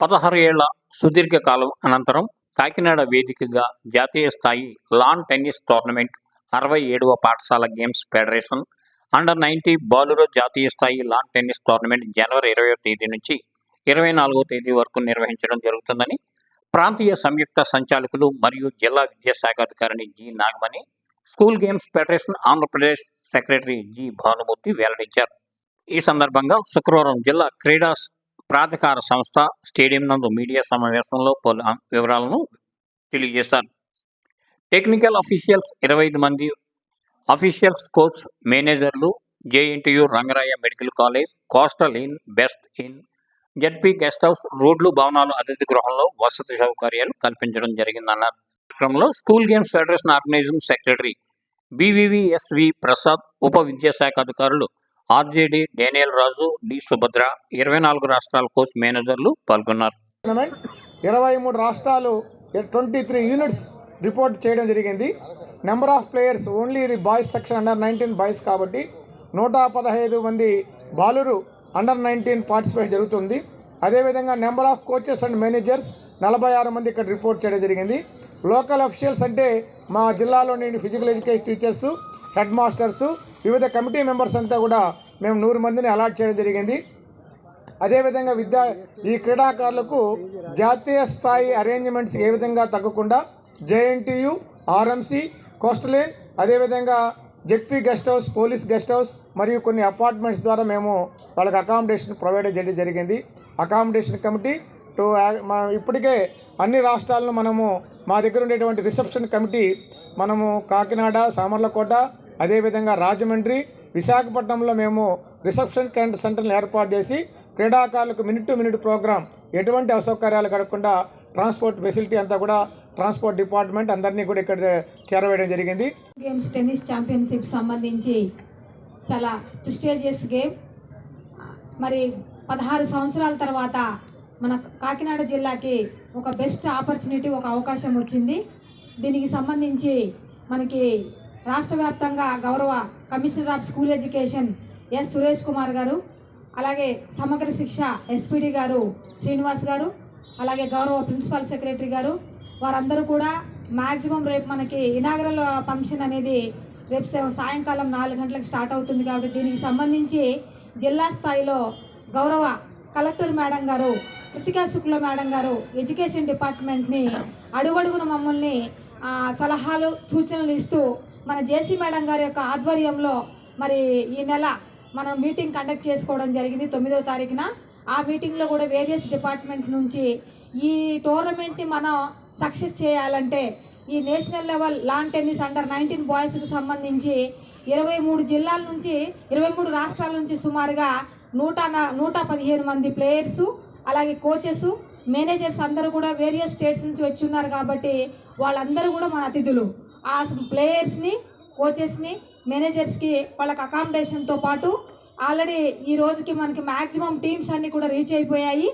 పదహారు ఏళ్ళ సుదీర్ఘకాలం అనంతరం కాకినాడ వేదికగా జాతీయ స్థాయి లాన్ టెన్నిస్ టోర్నమెంట్ అరవై ఏడవ పాఠశాల గేమ్స్ ఫెడరేషన్ అండర్ నైన్టీ బాలుర జాతీయ స్థాయి లాన్ టెన్నిస్ టోర్నమెంట్ జనవరి ఇరవై తేదీ నుంచి ఇరవై నాలుగో తేదీ వరకు నిర్వహించడం జరుగుతుందని ప్రాంతీయ సంయుక్త సంచాలకులు మరియు జిల్లా విద్యాశాఖ అధికారిని G Nagamani school games federation Andhra Pradesh secretary G Bhanumurthy వెల్లడించారు. ఈ సందర్భంగా శుక్రవారం జిల్లా క్రీడా ప్రాధికార సంస్థ స్టేడియం నందు మీడియా సమావేశంలో పలు వివరాలను తెలియజేశారు. టెక్నికల్ అఫీషియల్స్ ఇరవై ఐదు మంది అఫీషియల్స్ కోచ్ మేనేజర్లు JNTU Rangaraya medical college coastal inn best inn ZP guest house రోడ్లు భవనాలు అతిథి గృహంలో వసతి సౌకర్యాలు కల్పించడం జరిగిందన్నారు. కార్యక్రమంలో school games federation organising secretary BVVSV Prasad ఉప విద్యాశాఖ అధికారులు RJD Daniel Raju D Subhadra ఇరవై నాలుగు రాష్ట్రాల కోచ్ మేనేజర్లు పాల్గొన్నారు. ఇరవై మూడు రాష్ట్రాలు ట్వంటీ త్రీ యూనిట్స్ రిపోర్ట్ చేయడం జరిగింది. నెంబర్ ఆఫ్ ప్లేయర్స్ ఓన్లీ ఇది boys section under nineteen boys కాబట్టి నూట పదహైదు మంది బాలురు అండర్ నైన్టీన్ పార్టిసిపేట్ జరుగుతుంది. అదేవిధంగా number of coaches and managers నలభై ఆరు మంది ఇక్కడ రిపోర్ట్ చేయడం జరిగింది. లోకల్ అఫీషియల్స్ అంటే మా జిల్లాలోని physical education teachers head masters వివిధ కమిటీ మెంబర్స్ అంతా కూడా మేము నూరు మందిని అలాట్ చేయడం జరిగింది. అదేవిధంగా విద్యా ఈ క్రీడాకారులకు జాతీయ స్థాయి అరేంజ్మెంట్స్ ఏ విధంగా తగ్గకుండా జేఎన్టీయు ఆర్ఎంసీ కోస్టలేన్ అదేవిధంగా ZP guest house police guest house మరియు కొన్ని అపార్ట్మెంట్స్ ద్వారా మేము వాళ్ళకి అకామిడేషన్ ప్రొవైడ్ చేయడం జరిగింది. అకామిడేషన్ కమిటీ టు మనం ఇప్పటికే అన్ని రాష్ట్రాలను మనము మా దగ్గర ఉండేటువంటి రిసెప్షన్ కమిటీ మనము కాకినాడ సామర్లకోట అదేవిధంగా రాజమండ్రి విశాఖపట్నంలో మేము రిసెప్షన్ క్యాంట్ సెంటర్ని ఏర్పాటు చేసి క్రీడాకారులకు మినిట్ టు మినిట్ ప్రోగ్రాం ఎటువంటి అసౌకర్యాలు కలగకుండా ట్రాన్స్పోర్ట్ ఫెసిలిటీ అంతా కూడా ట్రాన్స్పోర్ట్ డిపార్ట్మెంట్ అందరినీ కూడా ఇక్కడ చేరవేయడం జరిగింది. గేమ్స్ టెన్నిస్ ఛాంపియన్షిప్ సంబంధించి చాలా ప్రిస్టేజియస్ గేమ్. మరి పదహారు సంవత్సరాల తర్వాత మన కాకినాడ జిల్లాకి ఒక బెస్ట్ ఆపర్చునిటీ ఒక అవకాశం వచ్చింది. దీనికి సంబంధించి మనకి రాష్ట్ర వ్యాప్తంగా గౌరవ commissioner of school education S Suresh Kumar గారు అలాగే సమగ్ర శిక్ష ఎస్పీడి గారు శ్రీనివాస్ గారు అలాగే గౌరవ ప్రిన్సిపల్ సెక్రటరీ గారు వారందరూ కూడా మ్యాక్సిమం రేపు మనకి ఇనాగరల్ ఫంక్షన్ అనేది రేపు సాయంకాలం నాలుగు గంటలకు స్టార్ట్ అవుతుంది కాబట్టి దీనికి సంబంధించి జిల్లా స్థాయిలో గౌరవ కలెక్టర్ మేడం గారు కృతికా శుక్ల మేడం గారు ఎడ్యుకేషన్ డిపార్ట్మెంట్ని అడుగడుగున మమ్మల్ని సలహాలు సూచనలు ఇస్తూ మన జేసీ మేడం గారి యొక్క ఆధ్వర్యంలో మరి ఈ నెల మనం మీటింగ్ కండక్ట్ చేసుకోవడం జరిగింది తొమ్మిదవ తారీఖున. ఆ మీటింగ్లో కూడా వేరియస్ డిపార్ట్మెంట్ నుంచి ఈ టోర్నమెంట్ని మనం సక్సెస్ చేయాలంటే ఈ national level lawn tennis under nineteen బాయ్స్కి సంబంధించి ఇరవై మూడు జిల్లాల నుంచి ఇరవై మూడు రాష్ట్రాల నుంచి సుమారుగా నూట నూట పదిహేను మంది ప్లేయర్సు అలాగే కోచెస్ మేనేజర్స్ అందరూ కూడా వేరియస్ స్టేట్స్ నుంచి వచ్చి ఉన్నారు కాబట్టి వాళ్ళందరూ కూడా మన అతిథులు. ఆ ప్లేయర్స్ని కోచెస్ని మేనేజర్స్కి వాళ్ళకి అకామిడేషన్తో పాటు ఆల్రెడీ ఈ రోజుకి మనకి మ్యాక్సిమం టీమ్స్ అన్నీ కూడా రీచ్ అయిపోయాయి.